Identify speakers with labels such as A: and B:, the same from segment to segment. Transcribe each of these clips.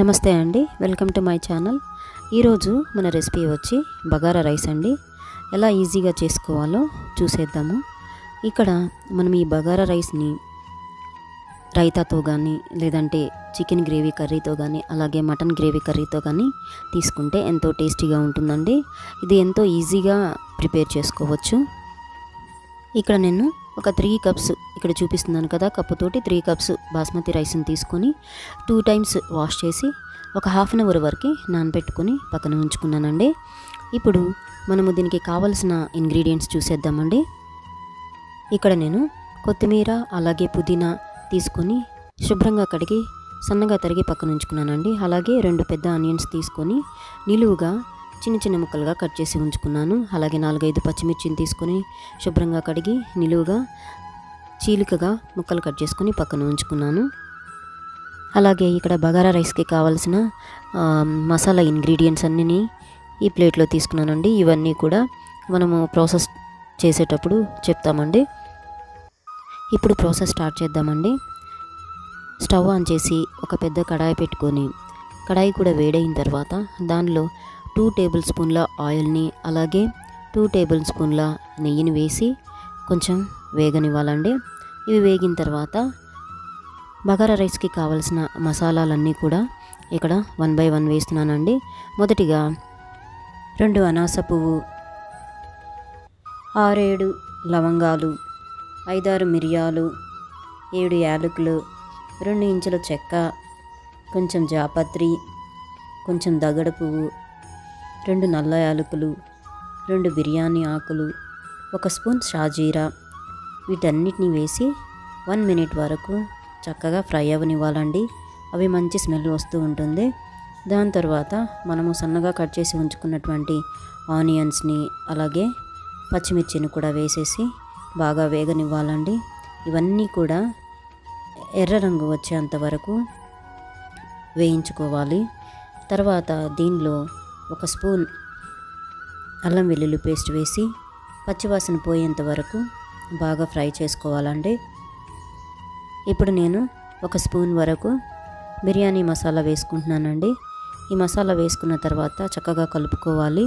A: నమస్తే అండి welcome to my channel. ఈరోజు మన రెసిపీ వచ్చి బగారా రైస్ అండి. ఎలా ఈజీగా చేసుకోవాలో చూసేద్దాము. ఇక్కడ మనం ఈ బగారా రైస్ని రైతాతో కానీ లేదంటే చికెన్ గ్రేవీ కర్రీతో కానీ అలాగే మటన్ గ్రేవీ కర్రీతో కానీ తీసుకుంటే ఎంతో టేస్టీగా ఉంటుందండి. ఇది ఎంతో ఈజీగా ప్రిపేర్ చేసుకోవచ్చు. ఇక్కడ నేను ఒక త్రీ కప్స్ ఇక్కడ చూపిస్తున్నాను కదా కప్పుతోటి త్రీ కప్స్ బాస్మతి రైస్ని తీసుకొని టూ టైమ్స్ వాష్ చేసి ఒక హాఫ్ అన్ అవర్ వరకు నానబెట్టుకొని పక్కన ఉంచుకున్నానండి. ఇప్పుడు మనము దీనికి కావలసిన ఇంగ్రీడియంట్స్ చూసేద్దామండి. ఇక్కడ నేను కొత్తిమీర అలాగే పుదీనా తీసుకొని శుభ్రంగా కడిగి సన్నగా తరిగి పక్కన ఉంచుకున్నానండి. అలాగే రెండు పెద్ద ఆనియన్స్ తీసుకొని నిలువుగా చిన్న చిన్న ముక్కలుగా కట్ చేసి ఉంచుకున్నాను. అలాగే నాలుగైదు పచ్చిమిర్చిని తీసుకొని శుభ్రంగా కడిగి నిలువుగా చీలికగా ముక్కలు కట్ చేసుకొని పక్కన ఉంచుకున్నాను. అలాగే ఇక్కడ బగారా రైస్కి కావాల్సిన మసాలా ఇంగ్రీడియంట్స్ అన్నీ ఈ ప్లేట్లో తీసుకున్నానండి. ఇవన్నీ కూడా మనము ప్రాసెస్ చేసేటప్పుడు చెప్తామండి. ఇప్పుడు ప్రాసెస్ స్టార్ట్ చేద్దామండి. స్టవ్ ఆన్ చేసి ఒక పెద్ద కడాయి పెట్టుకొని కడాయి కూడా వేడైన తర్వాత దానిలో టూ టేబుల్ స్పూన్ల ఆయిల్ని అలాగే టూ టేబుల్ స్పూన్ల నెయ్యిని వేసి కొంచెం వేగనివ్వాలండి. ఇవి వేగిన తర్వాత బగారా రైస్కి కావలసిన మసాలాలన్నీ కూడా ఇక్కడ వన్ బై వన్ వేస్తున్నానండి. మొదటిగా రెండు అనాస పువ్వు ఆరేడు లవంగాలు ఐదారు మిరియాలు ఏడు యాలకులు రెండు ఇంచుల చెక్క కొంచెం జాపత్రి కొంచెం దగడ పువ్వు రెండు నల్ల యాలకులు రెండు బిర్యానీ ఆకులు ఒక స్పూన్ షాజీరా వీటన్నిటిని వేసి వన్ మినిట్ వరకు చక్కగా ఫ్రై అవనివ్వాలండి. అవి మంచి స్మెల్ వస్తూ ఉంటుంది. దాని తర్వాత మనము సన్నగా కట్ చేసి ఉంచుకున్నటువంటి ఆనియన్స్ని అలాగే పచ్చిమిర్చిని కూడా వేసేసి బాగా వేగనివ్వాలండి. ఇవన్నీ కూడా ఎర్ర రంగు వచ్చేంత వరకు వేయించుకోవాలి. తర్వాత దీనిలో ఒక స్పూన్ అల్లం వెల్లుల్లి పేస్ట్ వేసి పచ్చివాసన పోయేంత వరకు బాగా ఫ్రై చేసుకోవాలండి. ఇప్పుడు నేను ఒక స్పూన్ వరకు బిర్యానీ మసాలా వేసుకుంటున్నానండి. ఈ మసాలా వేసుకున్న తర్వాత చక్కగా కలుపుకోవాలి.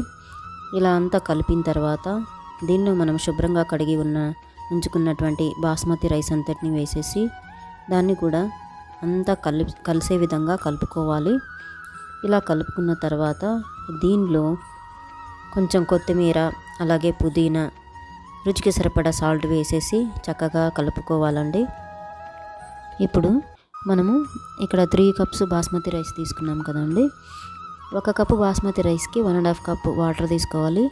A: ఇలా అంతా కలిపిన తర్వాత దీన్ని మనం శుభ్రంగా కడిగి ఉన్న ఉంచుకున్నటువంటి బాస్మతి రైస్ అంతటిని వేసేసి దాన్ని కూడా అంతా కలి కలిసే విధంగా కలుపుకోవాలి. ఇలా కలుపుకున్న తర్వాత దీనిలో కొంచెం కొత్తిమీర అలాగే పుదీనా రుచికి సరిపడా సాల్ట్ వేసేసి చక్కగా కలుపుకోవాలండి. ఇప్పుడు మనము ఇక్కడ త్రీ కప్స్ బాస్మతి రైస్ తీసుకున్నాం కదండి. ఒక కప్పు బాస్మతి రైస్కి one and half cup water తీసుకోవాలి.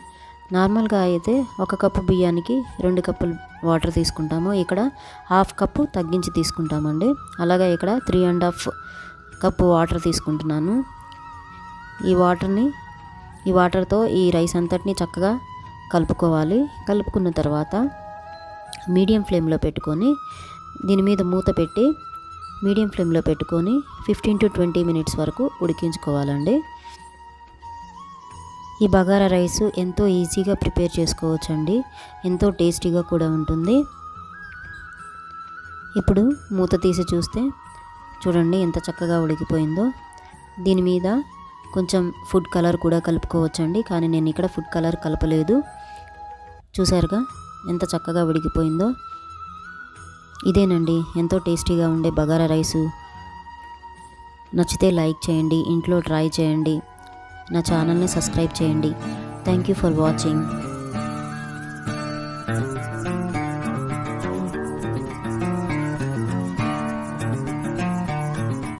A: నార్మల్గా అయితే ఒక కప్పు బియ్యానికి రెండు కప్పులు వాటర్ తీసుకుంటాము. ఇక్కడ హాఫ్ కప్పు తగ్గించి తీసుకుంటామండి. అలాగే ఇక్కడ three and half cup water తీసుకుంటున్నాను. ఈ వాటర్ని ఈ వాటర్తో ఈ రైస్ అంతటిని చక్కగా కలుపుకోవాలి. కలుపుకున్న తర్వాత మీడియం ఫ్లేమ్లో పెట్టుకొని దీని మీద మూత పెట్టి మీడియం ఫ్లేమ్లో పెట్టుకొని ఫిఫ్టీన్ టు ట్వంటీ మినిట్స్ వరకు ఉడికించుకోవాలండి. ఈ బగారా రైస్ ఎంతో ఈజీగా ప్రిపేర్ చేసుకోవచ్చండి. ఎంతో టేస్టీగా కూడా ఉంటుంది. ఇప్పుడు మూత తీసి చూస్తే చూడండి ఎంత చక్కగా ఉడికిపోయిందో. దీని మీద కొంచెం ఫుడ్ కలర్ కూడా కలుపుకోవచ్చండి. కానీ నేను ఇక్కడ ఫుడ్ కలర్ కలపలేదు. చూసారుగా ఎంత చక్కగా ఉడికిపోయిందో ఇదేనండి ఎంతో టేస్టీగా ఉండే బగారా రైసు. నచ్చితే లైక్ చేయండి ఇంట్లో ట్రై చేయండి. నా ఛానల్ని సబ్స్క్రైబ్ చేయండి. Thank you for watching.